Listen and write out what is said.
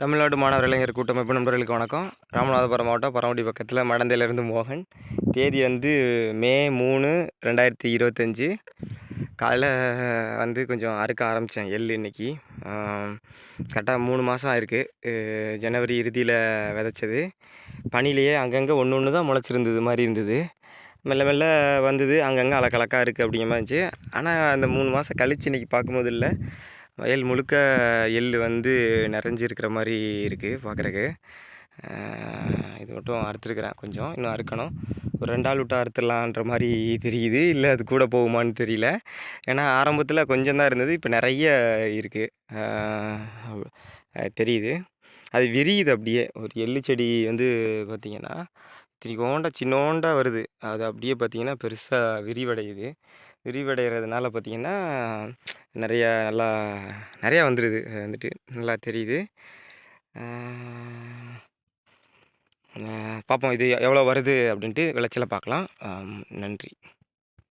தமிழ்நாடு மாணவர் இளைஞர் கூட்டமைப்பு நண்பர்களுக்கு வணக்கம். ராமநாதபுரம் மாவட்டம் பரமடி பக்கத்தில் மடந்தையிலேருந்து மோகன். தேதி வந்து மே மூணு ரெண்டாயிரத்தி இருபத்தஞ்சி. காலைல வந்து கொஞ்சம் அறுக்க ஆரம்பித்தேன் எள் இன்னைக்கு. கரெக்டாக மூணு மாதம் ஆயிருக்கு. ஜனவரி இறுதியில் விதைச்சது. பனிலேயே அங்கங்கே ஒன்று ஒன்று தான் முளைச்சிருந்தது மாதிரி இருந்தது. மெல்ல மெல்ல வந்தது அங்கங்கே அலக்கலக்காக இருக்குது அப்படிங்கிற மாதிரி இருந்துச்சு. ஆனால் அந்த மூணு மாதம் கழிச்சு இன்றைக்கி பார்க்கும்போது இல்லை. வயல் முழுக்க எள் வந்து நிறைஞ்சிருக்கிற மாதிரி இருக்குது பார்க்குறக்கு இது மட்டும் அறுத்துருக்குறேன் கொஞ்சம். இன்னும் அறுக்கணும். ஒரு ரெண்டு ஆள் விட்டு அறுத்துடலான்ற மாதிரி தெரியுது. இல்லை அது கூட போகுமான்னு தெரியல. ஏன்னா ஆரம்பத்தில் கொஞ்சம் தான் இருந்தது. இப்போ நிறைய இருக்குது தெரியுது. அது விரியுது அப்படியே. ஒரு எள்ளு செடி வந்து பார்த்திங்கன்னா திரிகோண்டா சின்னோண்டா வருது. அது அப்படியே பார்த்திங்கன்னா பெருசாக விரிவடையுது. விரிவடைகிறதுனால பார்த்திங்கன்னா நிறையா நல்லா நிறையா வந்துடுது அது வந்துட்டு நல்லா தெரியுது. பார்ப்போம். இது எவ்வளோ வருது அப்படின்ட்டு விளைச்சலை பார்க்கலாம். நன்றி.